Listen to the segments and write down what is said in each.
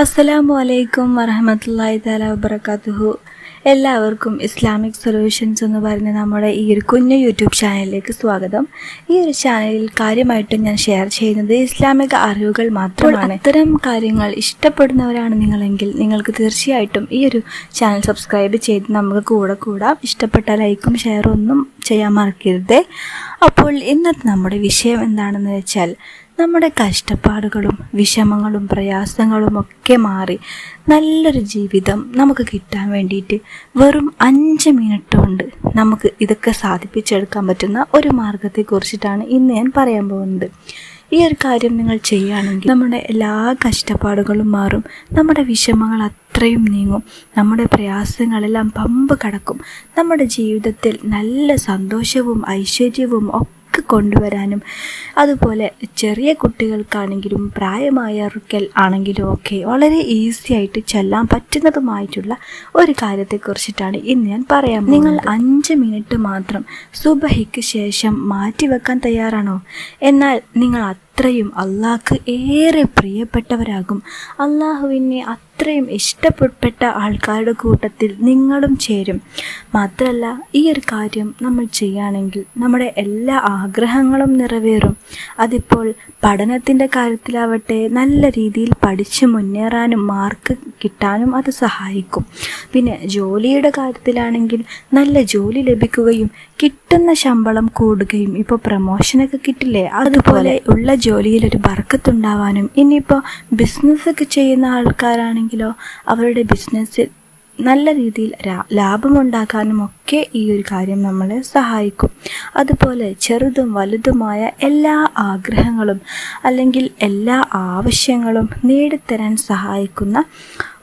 അസ്സലാമു അലൈക്കും വറഹമത്തല്ലാഹി താല വബർക്കാത്തുഹു എല്ലാവർക്കും ഇസ്ലാമിക് സൊല്യൂഷൻസ് എന്ന് പറയുന്ന നമ്മുടെ ഈ ഒരു കുഞ്ഞു യൂട്യൂബ് ചാനലിലേക്ക് സ്വാഗതം. ഈ ഒരു ചാനലിൽ കാര്യമായിട്ട് ഞാൻ ഷെയർ ചെയ്യുന്നത് ഇസ്ലാമിക അറിവുകൾ മാത്രമാണ്. ഇത്തരം കാര്യങ്ങൾ ഇഷ്ടപ്പെടുന്നവരാണ് നിങ്ങളെങ്കിൽ നിങ്ങൾക്ക് തീർച്ചയായിട്ടും ഈ ഒരു ചാനൽ സബ്സ്ക്രൈബ് ചെയ്ത് നമുക്ക് കൂടെ കൂടാം. ഇഷ്ടപ്പെട്ട ലൈക്കും ഷെയറും ഒന്നും ചെയ്യാൻ മറക്കരുത്. അപ്പോൾ ഇന്നത്തെ നമ്മുടെ വിഷയം എന്താണെന്ന് വെച്ചാൽ നമ്മുടെ കഷ്ടപ്പാടുകളും വിഷമങ്ങളും പ്രയാസങ്ങളും ഒക്കെ മാറി നല്ലൊരു ജീവിതം നമുക്ക് കിട്ടാൻ വേണ്ടിയിട്ട് വെറും അഞ്ച് മിനിറ്റ് കൊണ്ട് നമുക്ക് ഇതൊക്കെ സാധിപ്പിച്ചെടുക്കാൻ പറ്റുന്ന ഒരു മാർഗത്തെക്കുറിച്ചിട്ടാണ് ഇന്ന് ഞാൻ പറയാൻ പോകുന്നത്. ഈ ഒരു കാര്യം നിങ്ങൾ ചെയ്യുകയാണെങ്കിൽ നമ്മുടെ എല്ലാ കഷ്ടപ്പാടുകളും മാറും. നമ്മുടെ വിഷമങ്ങൾ അത്രയും നീങ്ങും. നമ്മുടെ പ്രയാസങ്ങളെല്ലാം പമ്പ് കടക്കും. നമ്മുടെ ജീവിതത്തിൽ നല്ല സന്തോഷവും ഐശ്വര്യവും ഒക്കെ കൊണ്ടുവരാനും അതുപോലെ ചെറിയ കുട്ടികൾക്കാണെങ്കിലും പ്രായമായവർക്കൽ ആണെങ്കിലും ഒക്കെ വളരെ ഈസി ആയിട്ട് ചെല്ലാൻ പറ്റുന്നതുമായിട്ടുള്ള ഒരു കാര്യത്തെക്കുറിച്ചിട്ടാണ് ഇന്ന് ഞാൻ പറയാം നിങ്ങൾ അഞ്ച് മിനിറ്റ് മാത്രം സുബഹിക്ക് ശേഷം മാറ്റിവെക്കാൻ തയ്യാറാണോ? എന്നാൽ നിങ്ങൾ അത്രയും അള്ളാഹ്ക്ക് ഏറെ പ്രിയപ്പെട്ടവരാകും. അള്ളാഹുവിനെ അത്രയും ഇഷ്ടപ്പെട്ട ആൾക്കാരുടെ കൂട്ടത്തിൽ നിങ്ങളും ചേരും. മാത്രമല്ല ഈ ഒരു കാര്യം നമ്മൾ ചെയ്യുകയാണെങ്കിൽ നമ്മുടെ എല്ലാ ആഗ്രഹങ്ങളും നിറവേറും. അതിപ്പോൾ പഠനത്തിന്റെ കാര്യത്തിലാവട്ടെ നല്ല രീതിയിൽ പഠിച്ച് മുന്നേറാനും മാർക്ക് കിട്ടാനും അത് സഹായിക്കും. പിന്നെ ജോലിയുടെ കാര്യത്തിലാണെങ്കിൽ നല്ല ജോലി ലഭിക്കുകയും കിട്ടുന്ന ശമ്പളം കൂടുകയും ഇപ്പോൾ പ്രമോഷനൊക്കെ കിട്ടില്ലേ? അതുപോലെ ഉള്ള ജോലിയിൽ ഒരു ബർക്കത്തുണ്ടാവാനും ഇനിയിപ്പോൾ ബിസിനസ്സൊക്കെ ചെയ്യുന്ന ആൾക്കാരാണെങ്കിലോ അവരുടെ ബിസിനസ്സിൽ നല്ല രീതിയിൽ ലാഭമുണ്ടാക്കാനും ഒക്കെ ഈ ഒരു കാര്യം നമ്മളെ സഹായിക്കും. അതുപോലെ ചെറുതും വലുതുമായ എല്ലാ ആഗ്രഹങ്ങളും അല്ലെങ്കിൽ എല്ലാ ആവശ്യങ്ങളും നേടിത്തരാൻ സഹായിക്കുന്ന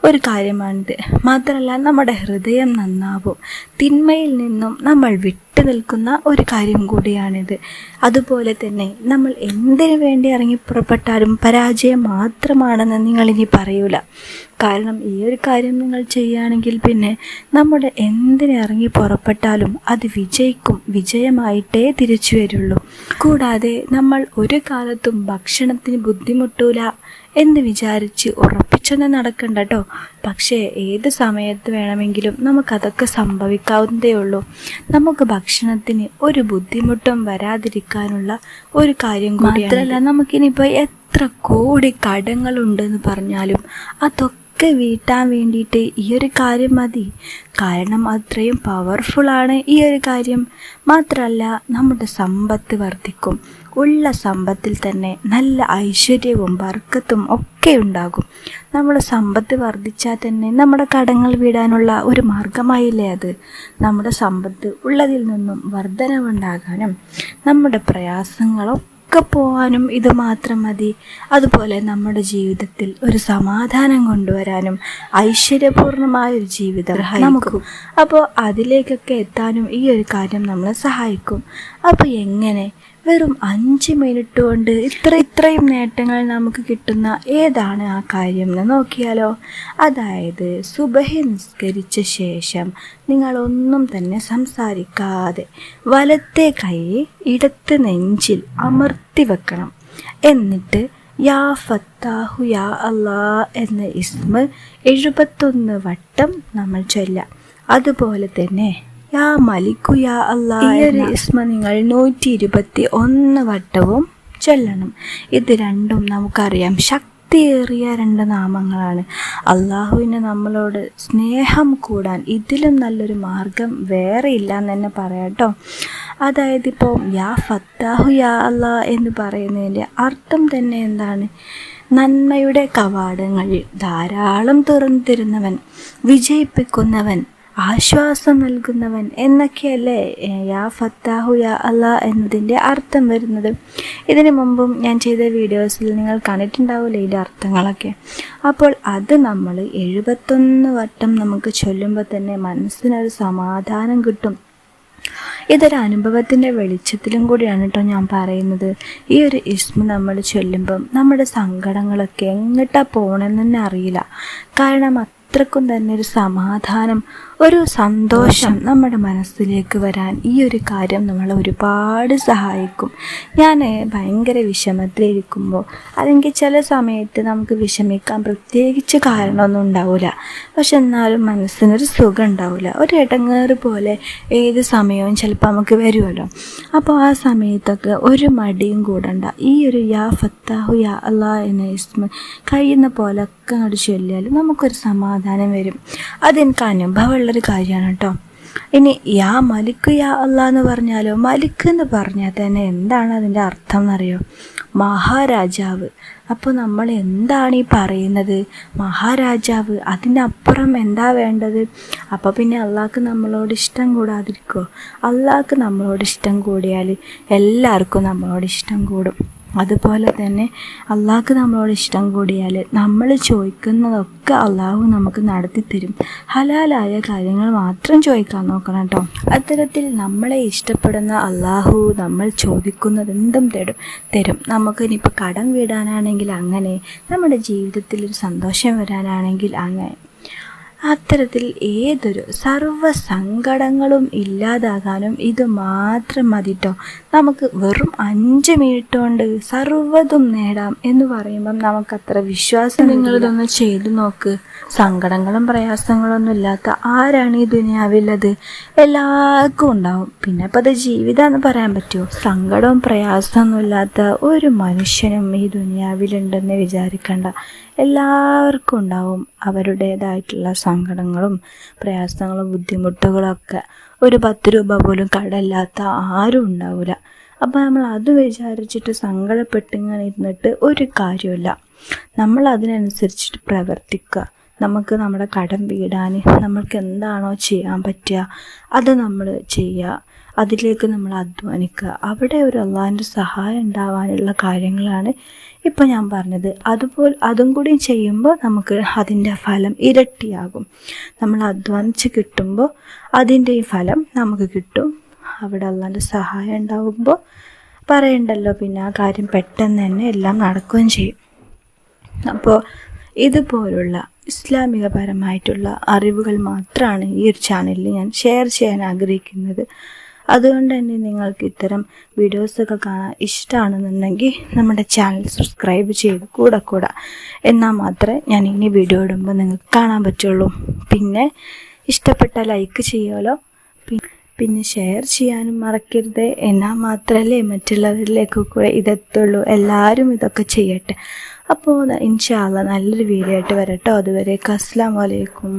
ഒരു കാര്യമാണിത് മാത്രമല്ല നമ്മുടെ ഹൃദയം നന്നാവും. തിന്മയിൽ നിന്നും നമ്മൾ വിട്ടു നിൽക്കുന്ന ഒരു കാര്യം കൂടിയാണിത്. അതുപോലെ തന്നെ നമ്മൾ എന്തിനു വേണ്ടി ഇറങ്ങി പുറപ്പെട്ടാലും പരാജയം മാത്രമാണെന്ന് നിങ്ങളിനി പറയൂല. കാരണം ഈ ഒരു കാര്യം നിങ്ങൾ ചെയ്യുകയാണെങ്കിൽ പിന്നെ നമ്മുടെ എന്തിനിറങ്ങി പുറപ്പെട്ടാലും അത് വിജയിക്കും വിജയമായിട്ടേ തിരിച്ചു വരുള്ളൂ. കൂടാതെ നമ്മൾ ഒരു കാലത്തും ഭക്ഷണത്തിന് ബുദ്ധിമുട്ടൂല എന്ന് വിചാരിച്ച് ഉറപ്പിച്ചൊന്നും നടക്കണ്ട കേട്ടോ പക്ഷേ ഏത് സമയത്ത് വേണമെങ്കിലും നമുക്കതൊക്കെ സംഭവിക്കാവുന്നതേ ഉള്ളൂ. നമുക്ക് ഭക്ഷണത്തിന് ഒരു ബുദ്ധിമുട്ടും വരാതിരിക്കാനുള്ള ഒരു കാര്യം മാത്രമല്ല നമുക്കിനിപ്പോൾ എത്ര കോടി കടങ്ങളുണ്ടെന്ന് പറഞ്ഞാലും അതൊക്കെ ഒക്കെ വീട്ടാൻ വേണ്ടിയിട്ട് ഈ ഒരു കാര്യം മതി. കാരണം അത്രയും പവർഫുള്ളാണ് ഈ ഒരു കാര്യം. മാത്രമല്ല നമ്മുടെ സമ്പത്ത് വർദ്ധിക്കും. ഉള്ള സമ്പത്തിൽ തന്നെ നല്ല ഐശ്വര്യവും വർക്കത്തും ഒക്കെ ഉണ്ടാകും. നമ്മുടെ സമ്പത്ത് വർദ്ധിച്ചാൽ തന്നെ നമ്മുടെ കടങ്ങൾ വീടാനുള്ള ഒരു മാർഗമായില്ലേ അത്? നമ്മുടെ സമ്പത്ത് ഉള്ളതിൽ നിന്നും വർധനവുണ്ടാകാനും നമ്മുടെ പ്രയാസങ്ങളൊക്കെ പോകാനും ഇത് മാത്രം മതി. അതുപോലെ നമ്മുടെ ജീവിതത്തിൽ ഒരു സമാധാനം കൊണ്ടുവരാനും ഐശ്വര്യപൂർണമായ ഒരു ജീവിതം നമുക്ക്. അപ്പോൾ അതിലേക്കൊക്കെ എത്താനും ഈ ഒരു കാര്യം നമ്മളെ സഹായിക്കും. അപ്പോൾ എങ്ങനെ വെറും അഞ്ച് മിനിറ്റ് കൊണ്ട് ഇത്ര ഇത്രയും നേട്ടങ്ങൾ നമുക്ക് കിട്ടുന്ന ഏതാണ് ആ കാര്യം എന്ന് നോക്കിയാലോ? അതായത് സുബഹി നിസ്കരിച്ച ശേഷം നിങ്ങളൊന്നും തന്നെ സംസാരിക്കാതെ വലത്തെ കൈ ഇടത്ത് നെഞ്ചിൽ അമർത്തി വെക്കണം. എന്നിട്ട് യാ ഫത്താഹു യാ അല്ലാ എന്ന ഇസ്മ എഴുപത്തൊന്ന് വട്ടം നമ്മൾ ചൊല്ലാം. അതുപോലെ തന്നെ യാ മലിക്കു യാ അല്ലാ ഈ ഒരു ഇസ്മ നിങ്ങൾ നൂറ്റി ഇരുപത്തി ഒന്ന് വട്ടവും ചൊല്ലണം. ഇത് രണ്ടും നമുക്കറിയാം. ശക്തിയേറിയ രണ്ട് നാമങ്ങളാണ്. അള്ളാഹുവിന് നമ്മളോട് സ്നേഹം കൂടാൻ ഇതിലും നല്ലൊരു മാർഗം വേറെ ഇല്ല എന്ന് തന്നെ പറയാട്ടോ അതായത് ഇപ്പോൾ യാ ഫത്താഹു യാ അല്ലാ എന്ന് പറയുന്നതിന്റെ അർത്ഥം തന്നെ എന്താണ്? നന്മയുടെ കവാടങ്ങളിൽ ധാരാളം തുറന്നു തരുന്നവൻ വിജയിപ്പിക്കുന്നവൻ ആശ്വാസം നൽകുന്നവൻ എന്നൊക്കെയല്ലേ? യാ ഫത്താഹു യാ അല്ല എന്നതിന്റെ അർത്ഥം വരുന്നത്. ഇതിനു മുമ്പും ഞാൻ ചെയ്ത വീഡിയോസിൽ നിങ്ങൾ കണ്ടിട്ടുണ്ടാവില്ലേ ഇതിന്റെ അർത്ഥങ്ങളൊക്കെ? അപ്പോൾ അത് നമ്മൾ എഴുപത്തൊന്ന് വട്ടം നമുക്ക് ചൊല്ലുമ്പോൾ തന്നെ മനസ്സിനൊരു സമാധാനം കിട്ടും. ഇതൊരു അനുഭവത്തിന്റെ വെളിച്ചത്തിലും കൂടിയാണ് കേട്ടോ ഞാൻ പറയുന്നത്. ഈ ഒരു ഇസ്മ നമ്മൾ ചൊല്ലുമ്പം നമ്മുടെ സങ്കടങ്ങളൊക്കെ എങ്ങോട്ടാണ് പോകണമെന്ന് തന്നെ അറിയില്ല. കാരണം അത്രക്കും തന്നെ ഒരു സമാധാനം ഒരു സന്തോഷം നമ്മുടെ മനസ്സിലേക്ക് വരാൻ ഈ ഒരു കാര്യം നമ്മളെ ഒരുപാട് സഹായിക്കും. ഞാൻ ഭയങ്കര വിഷമത്തിലിരിക്കുമ്പോൾ അല്ലെങ്കിൽ ചില സമയത്ത് നമുക്ക് വിഷമിക്കാൻ പ്രത്യേകിച്ച് കാരണമൊന്നും ഉണ്ടാവില്ല പക്ഷെ എന്നാലും മനസ്സിനൊരു സുഖം ഉണ്ടാവില്ല ഒരു ഇടങ്ങേറ് പോലെ ഏത് സമയവും ചിലപ്പോൾ നമുക്ക് വരുമല്ലോ അപ്പോൾ ആ സമയത്തൊക്കെ ഒരു മടിയും കൂടണ്ട. ഈ ഒരു യാ ഫത്താഹു യാ അള്ളാ എന്ന ഇസ്മ കഴിയുന്ന പോലൊക്കെ അങ്ങോട്ട് ചൊല്ലിയാൽ നമുക്കൊരു സമാധാനം വരും. അതെനിക്ക് അനുഭവമുള്ളൊരു കാര്യമാണ് കേട്ടോ. ഇനി യാ മലിക്ക് യാ അല്ല എന്ന് പറഞ്ഞാലോ? മലിക്ക് എന്ന് പറഞ്ഞാൽ തന്നെ എന്താണ് അതിന്റെ അർത്ഥം എന്നറിയോ? മഹാരാജാവ്. അപ്പോൾ നമ്മൾ എന്താണ് ഈ പറയുന്നത്? മഹാരാജാവ് അതിനപ്പുറം എന്താ വേണ്ടത്? അപ്പോൾ പിന്നെ അള്ളാഹ്ക്ക് നമ്മളോട് ഇഷ്ടം കൂടാതിരിക്കുമോ അള്ളാഹ്ക്ക് നമ്മളോട് ഇഷ്ടം കൂടിയാൽ എല്ലാവർക്കും നമ്മളോട് ഇഷ്ടം കൂടും. അതുപോലെ തന്നെ അള്ളാഹ്ക്ക് നമ്മളോട് ഇഷ്ടം കൂടിയാൽ നമ്മൾ ചോദിക്കുന്നതൊക്കെ അള്ളാഹു നമുക്ക് നടത്തി തരും ഹലാലായ കാര്യങ്ങൾ മാത്രം ചോദിക്കാൻ നോക്കണം കേട്ടോ. അത്തരത്തിൽ നമ്മളെ ഇഷ്ടപ്പെടുന്ന അള്ളാഹു നമ്മൾ ചോദിക്കുന്നത് എന്തും തരും തരും. നമുക്ക് ഇനിയിപ്പോൾ കടം വീടാനാണെങ്കിൽ അങ്ങനെ നമ്മുടെ ജീവിതത്തിൽ ഒരു സന്തോഷം വരാനാണെങ്കിൽ അങ്ങനെ. അത്തരത്തിൽ ഏതൊരു സർവ സങ്കടങ്ങളും ഇല്ലാതാകാനും ഇത് മാത്രം മതിട്ടോ? നമുക്ക് വെറും അഞ്ച് മിനിറ്റ് കൊണ്ട് സർവതും നേടാം എന്ന് പറയുമ്പം നമുക്കത്ര വിശ്വാസം നിങ്ങളിതൊന്ന് ചെയ്തു നോക്ക്. സങ്കടങ്ങളും പ്രയാസങ്ങളൊന്നും ഇല്ലാത്ത ആരാണ് ഈ ദുനിയാവില്ലത് എല്ലാവർക്കും ഉണ്ടാവും. പിന്നെ അപ്പം അത് ജീവിതമെന്ന് പറയാൻ പറ്റുമോ സങ്കടവും പ്രയാസമൊന്നും ഇല്ലാത്ത ഒരു മനുഷ്യനും ഈ ദുനിയാവിലുണ്ടെന്ന് വിചാരിക്കണ്ട. എല്ലാവർക്കും ഉണ്ടാവും അവരുടേതായിട്ടുള്ള സങ്കടങ്ങളും പ്രയാസങ്ങളും ബുദ്ധിമുട്ടുകളൊക്കെ ഒരു പത്ത് രൂപ പോലും കടമില്ലാത്ത ആരും ഉണ്ടാവില്ല അപ്പോൾ നമ്മൾ അത് വിചാരിച്ചിട്ട് സങ്കടപ്പെട്ടിങ്ങനെ ഇരുന്നിട്ട് ഒരു കാര്യമില്ല നമ്മൾ അതിനനുസരിച്ചിട്ട് പ്രവർത്തിക്കുക. നമുക്ക് നമ്മുടെ കടം വീടാൻ നമ്മൾക്ക് എന്താണോ ചെയ്യാൻ പറ്റുക അത് നമ്മൾ ചെയ്യുക. അതിലേക്ക് നമ്മൾ അധ്വാനിക്കുക. അവിടെ ഒരു അള്ളാഹിന്റെ സഹായം ഉണ്ടാവാനുള്ള കാര്യങ്ങളാണ് ഇപ്പോൾ ഞാൻ പറഞ്ഞത്. അതുപോലെ അതും കൂടി ചെയ്യുമ്പോൾ നമുക്ക് അതിന്റെ ഫലം ഇരട്ടിയാകും. നമ്മൾ അധ്വാനിച്ച് കിട്ടുമ്പോൾ അതിന്റെ ഫലം നമുക്ക് കിട്ടും. അവിടെ അള്ളാഹിന്റെ സഹായം ഉണ്ടാകുമ്പോൾ പറയണ്ടല്ലോ പിന്നെ ആ കാര്യം പെട്ടെന്ന് തന്നെ എല്ലാം നടക്കുകയും ചെയ്യും. അപ്പോൾ ഇതുപോലുള്ള ഇസ്ലാമികപരമായിട്ടുള്ള അറിവുകൾ മാത്രമാണ് ഈ ഒരു ചാനലിൽ ഞാൻ ഷെയർ ചെയ്യാൻ ആഗ്രഹിക്കുന്നത്. അതുകൊണ്ട് തന്നെ നിങ്ങൾക്ക് ഇത്തരം വീഡിയോസൊക്കെ കാണാൻ ഇഷ്ടമാണെന്നുണ്ടെങ്കിൽ നമ്മുടെ ചാനൽ സബ്സ്ക്രൈബ് ചെയ്ത് കൂടെ കൂടെ. എന്നാൽ മാത്രമേ ഞാൻ ഇനി വീഡിയോ ഇടുമ്പോൾ നിങ്ങൾക്ക് കാണാൻ പറ്റുള്ളൂ. പിന്നെ ഇഷ്ടപ്പെട്ട ലൈക്ക് ചെയ്യുമല്ലോ. പിന്നെ ഷെയർ ചെയ്യാനും മറക്കരുത്. എന്നാൽ മാത്രമല്ലേ മറ്റുള്ളവരിലേക്ക് കൂടെ ഇതെത്തുള്ളൂ. എല്ലാവരും ഇതൊക്കെ ചെയ്യട്ടെ. അപ്പോൾ ഇൻഷാല്ല നല്ലൊരു വീഡിയോ ആയിട്ട് വരട്ടോ. അതുവരെ അസ്സാം വലൈക്കും